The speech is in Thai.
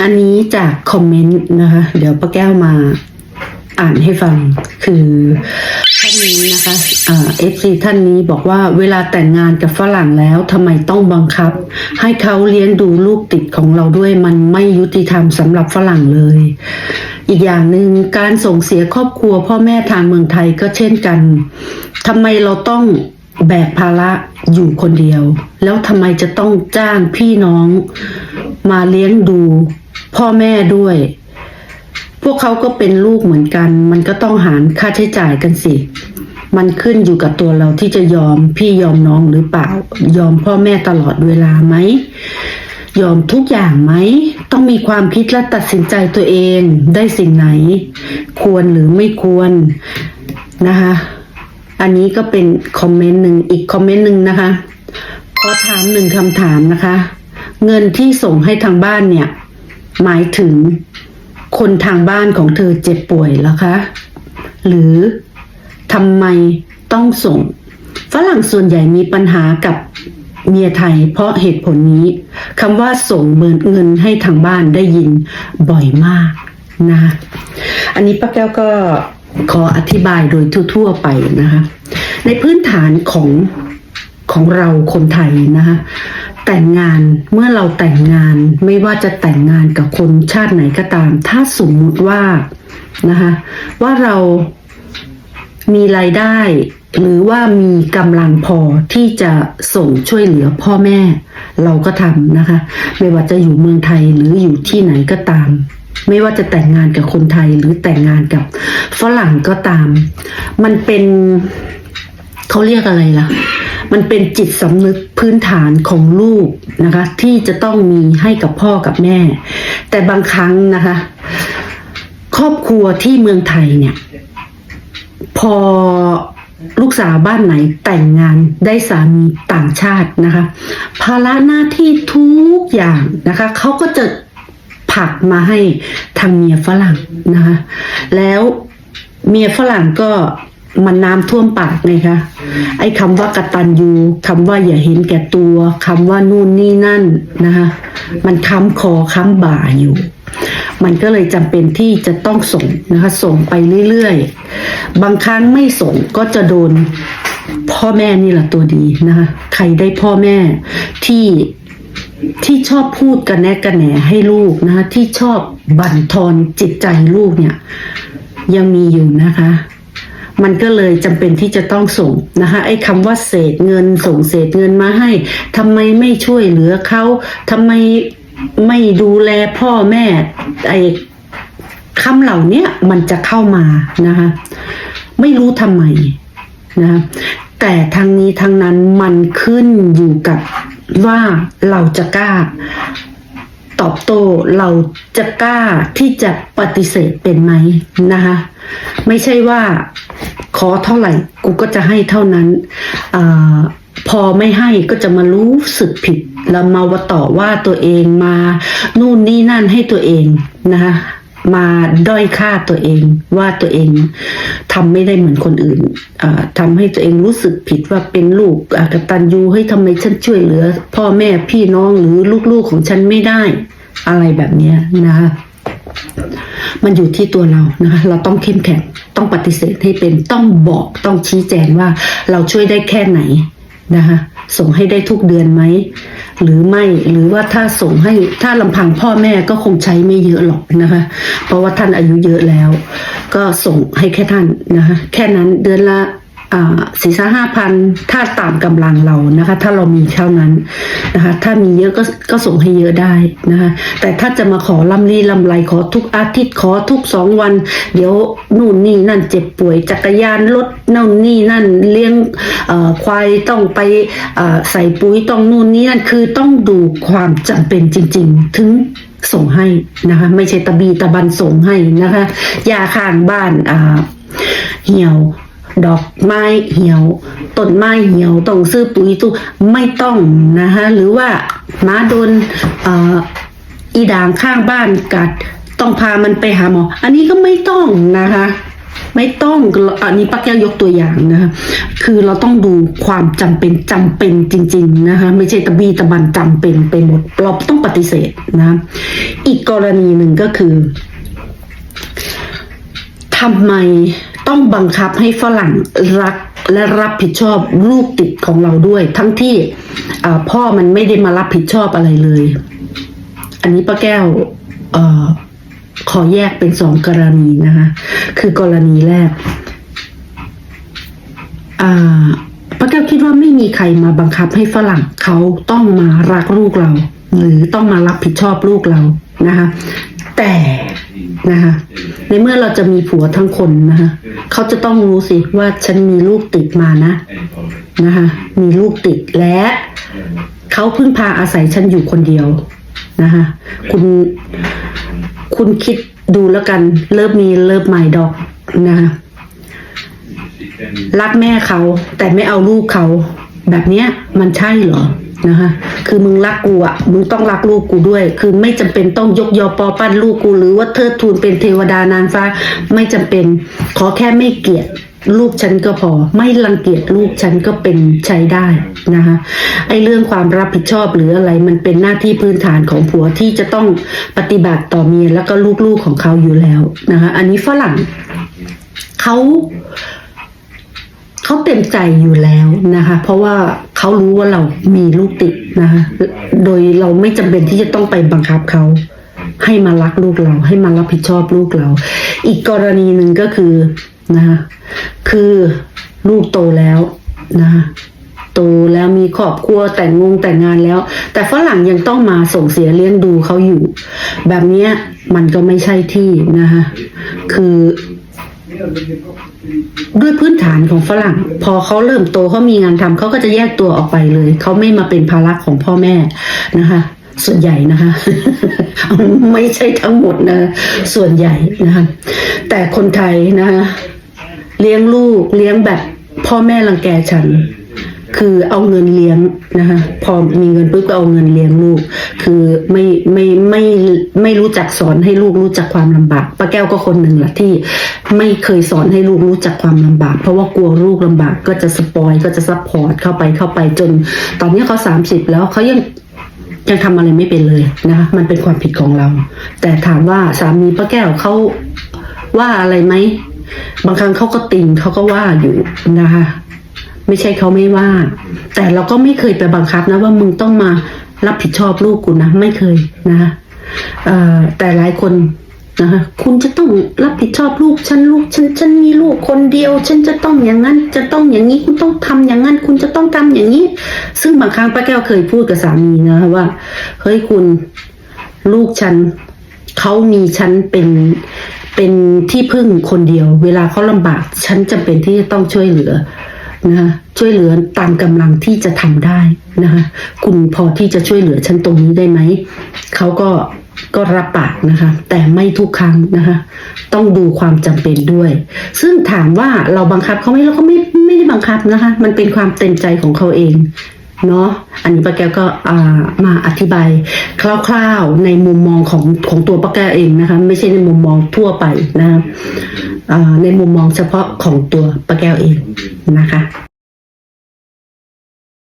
อันนี้จากคอมเมนต์นะคะ เดี๋ยวป้าแก้วมาอ่านให้ฟังคือท่านนี้นะคะเอฟซีท่านนี้บอกว่าเวลาแต่งงานกับฝรั่งแล้วทำไมต้องบังคับ ให้เขาเลี้ยงดูลูกติดของเราด้วยมันไม่ยุติธรรมสำหรับฝรั่งเลย อีกอย่างหนึ่งการส่งเสียครอบครัวพ่อแม่ทางเมืองไทยก็เช่นกันทำไมเราต้องแบกภาระอยู่คนเดียว แล้วทำไมจะต้องจ้างพี่น้องมาเลี้ยงดู พ่อแม่ด้วย พวกเขาก็เป็นลูกเหมือนกัน มันก็ต้องหารค่าใช้จ่ายกันสิ มันขึ้นอยู่กับตัวเราที่จะยอมพี่ยอมน้องหรือเปล่า ยอมพ่อแม่ตลอดเวลาไหมยอมทุกอย่างไหม ต้องมีความคิดและตัดสินใจตัวเองได้สิ่งไหน ควรหรือไม่ควรนะคะ อันนี้ก็เป็นคอมเมนต์หนึ่งอีกคอมเมนต์หนึ่งนะคะขอถามหนึ่งคำถามนะคะ เงินที่ส่งให้ทางบ้านเนี่ย หมายถึงคนทางบ้านของเธอเจ็บป่วยแล้วคะ หรือทำไมต้องส่ง ฝรั่งส่วนใหญ่มีปัญหากับเมียไทยเพราะเหตุผลนี้คำว่าส่งเงินเงินให้ทางบ้านได้ยินบ่อยมากนะ อันนี้ป้าแก้วก็ขออธิบายโดยทั่ว ๆ ไปนะคะ ในพื้นฐานของของเราคนไทยนะคะ แต่งงานเมื่อเราแต่งงานไม่ว่าจะแต่งงานกับคนชาติไหนก็ตาม ถ้าสมมุติว่านะคะว่าเรามีรายได้ หรือว่ามีกำลังพอที่จะส่งช่วยเหลือพ่อแม่ เราก็ทำนะคะ ไม่ว่าจะอยู่เมืองไทยหรืออยู่ที่ไหนก็ตาม ไม่ว่าจะแต่งงานกับคนไทยหรือแต่งงานกับฝรั่งก็ตาม มันเป็นเขาเรียกอะไรล่ะ มันเป็นจิตสำนึกพื้นฐานของลูกนะคะ ที่จะต้องมีให้กับพ่อกับแม่ แต่บางครั้งนะคะ ครอบครัวที่เมืองไทยเนี่ย พอลูกสาวบ้านไหนแต่งงานได้สามีต่างชาตินะคะ ภาระหน้าที่ทุกอย่างนะคะเขาก็จะผลักมาให้ทางเมียฝรั่งนะคะ แล้วเมียฝรั่งก็ มันน้ำท่วมปากไงคะ ไอ้คำว่ากตัญญูคำว่าอย่าเห็นแก่ตัวคำว่านู่นนี่นั่นนะคะมันค้ำคอค้ำบ่าอยู่ มันก็เลยจำเป็นที่จะต้องส่งนะคะส่งไปเรื่อยๆ บางครั้งไม่ส่งก็จะโดนพ่อแม่นี่แหละตัวดีนะคะใครได้พ่อแม่ที่ที่ชอบพูดกันแนะกันแหนให้ลูกนะคะที่ชอบบั่นทอนจิตใจลูกเนี่ย ยังมีอยู่นะคะ มันก็เลยจำเป็นที่จะต้องส่งนะคะไอ้คำว่าเศษเงินส่งเศษเงินมาให้ทำไมไม่ช่วยเหลือเขาทำไมไม่ดูแลพ่อแม่ไอ้คำเหล่านี้มันจะเข้ามานะคะไม่รู้ทำไมนะแต่ทางนี้ทางนั้นมันขึ้นอยู่กับว่าเราจะกล้า ตอบโต้เราจะกล้าที่จะปฏิเสธเป็นไหมนะคะไม่ใช่ว่า ขอเท่าไหร่ กูก็จะให้เท่านั้นอพอไม่ให้ก็จะมารู้สึกผิด แล้วมาว่าต่อว่าตัวเองมานู่นนี่นั่นให้ตัวเองนะคะมาด้อยค่าตัวเองว่าตัวเองทำไม่ได้เหมือนคนอื่นอ่าทำให้ตัวเองรู้สึกผิดว่าเป็นลูกอากตันยูให้ยทำไมฉันช่วยเหลือ พ่อแม่พี่น้องหรือลูกๆของฉันไม่ได้ อะไรแบบเนี้ยนะคะ มันอยู่ที่ตัวเรานะคะ เราต้องเข้มแข็งต้องปฏิเสธให้เป็นต้องบอกต้องชี้แจงว่าเราช่วยได้แค่ไหนนะคะ ส่งให้ได้ทุกเดือนไหมหรือไม่หรือว่าถ้าส่งให้ถ้าลำพังพ่อแม่ก็คงใช้ไม่เยอะหรอกนะคะ เพราะว่าท่านอายุเยอะแล้ว ก็ส่งให้แค่ท่านนะคะ แค่นั้นเดือนละ สี่สห้าพันถ้าตามกำลังเรานะคะ ถ้าเรามีเท่านั้นนะคะ ถ้ามีเยอะก็ก็ส่งให้เยอะได้นะคะ แต่ถ้าจะมาขอลำลีลำไรขอทุกอาทิตย์ขอทุกสองวัน เดี๋ยวนู่นนี่นั่นเจ็บป่วยจักรยานรถนู่นนี่นั่นเลี้ยงควายต้องไปใส่ปุ๋ยต้องนู่นนี่นั่นคือต้องดูความจำเป็นจริง ๆ ถึงส่งให้นะคะ ไม่ใช่ตะบีตะบันส่งให้นะคะยาข้างบ้านอ่าเหี่ยว ดอกไม้เหี่ยวต้นไม้เหี่ยวต้องซื้อปุ๋ยตู้ไม่ต้องนะคะหรือว่ามาโดนอีด่างข้างบ้านกัดต้องพามันไปหาหมอ อันนี้ก็ไม่ต้องนะคะ ไม่ต้องอันนี้ปักแก้วยกตัวอย่างนะคะคือเราต้องดูความจำเป็นจำเป็นจริง ๆนะคะไม่ใช่ตะบีตะบันจำเป็นไปหมด เราต้องปฏิเสธนะ อีกกรณีหนึ่งก็คือทำไม ต้องบังคับให้ฝรั่งรักและรับผิดชอบลูกติดของเราด้วย ทั้งที่พ่อมันไม่ได้มารับผิดชอบอะไรเลย อันนี้ป้าแก้วอขอแยกเป็นสองกรณีนะคะ คือกรณีแรกป้าแก้วคิดว่าไม่มีใครมาบังคับให้ฝรั่งเขาต้องมารักลูกเรา หรือต้องมารับผิดชอบลูกเรานะคะ แต่นะคะในเมื่อเราจะมีผัวทั้งคนนะคะ เขาจะต้องรู้สิว่าฉันมีลูกติดมานะนะคะ มีลูกติดและเขาพึ่งพาอาศัยฉันอยู่คนเดียวนะคะ คุณคุณคิดดูแล้วกันเลิฟมีเลิฟไมดอกนะคะรักแม่เขาแต่ไม่เอาลูกเขา แบบเนี้ยมันใช่เหรอ นะคะ คือมึงรักกูอะ มึงต้องรักลูกกูด้วย คือไม่จำเป็นต้องยกยอปอปั้นลูกกู หรือว่าเทิดทูนเป็นเทวดานางฟ้า ไม่จำเป็น ขอแค่ไม่เกลียดลูกฉันก็พอ ไม่รังเกียจลูกฉันก็เป็นใช้ได้นะคะไอ้เรื่องความรับผิดชอบหรืออะไรมันเป็นหน้าที่พื้นฐานของผัวที่จะต้องปฏิบัติต่อเมียแล้วก็ลูกๆของเขาอยู่แล้วนะคะ อันนี้ฝรั่งเขา เขาเต็มใจอยู่แล้วนะคะ เพราะว่าเขารู้ว่าเรามีลูกติดนะคะ โดยเราไม่จำเป็นที่จะต้องไปบังคับเขาให้มารักลูกเรา ให้มารับผิดชอบลูกเรา อีกกรณีหนึ่งก็คือนะคะคือลูกโตแล้วนะคะโตแล้วมีครอบครัวแต่งงงแต่งงานแล้ว แต่ฝรั่งยังต้องมาส่งเสียเลี้ยงดูเขาอยู่ แบบนี้มันก็ไม่ใช่ที่นะคะคือ ด้วยพื้นฐานของฝรั่ง พอเขาเริ่มโตเขามีงานทำเขาก็จะแยกตัวออกไปเลย เขาไม่มาเป็นภาระของพ่อแม่นะคะ ส่วนใหญ่นะคะ ไม่ใช่ทั้งหมดนะ ส่วนใหญ่นะคะ แต่คนไทยนะคะเลี้ยงลูกเลี้ยงแบบพ่อแม่รังแกฉัน คือเอาเงินเลี้ยงนะคะพอมีเงินปุ๊บก็เอาเงินเลี้ยงลูก คือไม่ไม่ไม่ไม่รู้จักสอนให้ลูกรู้จักความลำบากป้าแก้วก็คนหนึ่งแหละที่ไม่เคยสอนให้ลูกรู้จักความลำบาก เพราะว่ากลัวลูกลำบากก็จะสปอยก็จะซัพพอร์ตเข้าไปเข้าไปจน ตอนนี้เขาสามสิบแล้วเขายังยังทำอะไรไม่เป็นเลยนะคะมันเป็นความผิดของเรา แต่ถามว่าสามีป้าแก้วเขาว่าอะไรไหมบางครั้งเขาก็ติงเขาก็ว่าอยู่นะคะ ไม่ใช่เขาไม่ว่า แต่เราก็ไม่เคยไปบังคับนะว่ามึงต้องมารับผิดชอบลูกกูนะไม่เคยนะคะเอ่อแต่หลายคนนะคะคุณจะต้องรับผิดชอบลูกฉันลูกฉันฉันมีลูกคนเดียว ฉันจะต้องอย่างนั้น จะต้องอย่างนี้คุณต้องทำอย่างนั้น คุณจะต้องทำอย่างนี้ ซึ่งบางครั้งป้าแก้วเคยพูดกับสามีนะคะว่าเฮ้ยคุณลูกฉันเขามีฉันเป็นเป็นที่พึ่งคนเดียว เวลาเขาลำบาก ฉันจำเป็นที่จะต้องช่วยเหลือ นะคะช่วยเหลือตามกำลังที่จะทำได้นะคะคุณพอที่จะช่วยเหลือฉันตรงนี้ได้ไหมเขาก็ก็รับปากนะคะ แต่ไม่ทุกครั้งนะคะ ต้องดูความจำเป็นด้วย ซึ่งถามว่าเราบังคับเขาไหมเราก็ไม่ไม่ได้บังคับนะคะ มันเป็นความเต็มใจของเขาเอง เนาะอันนี้ป้าแก้วก็มาอธิบายคร่าวๆในมุมมองของของตัวป้าแก้วเองนะคะไม่ใช่ในมุมมองทั่วไปนะคะในมุมมองเฉพาะของตัวป้าแก้วเองนะคะ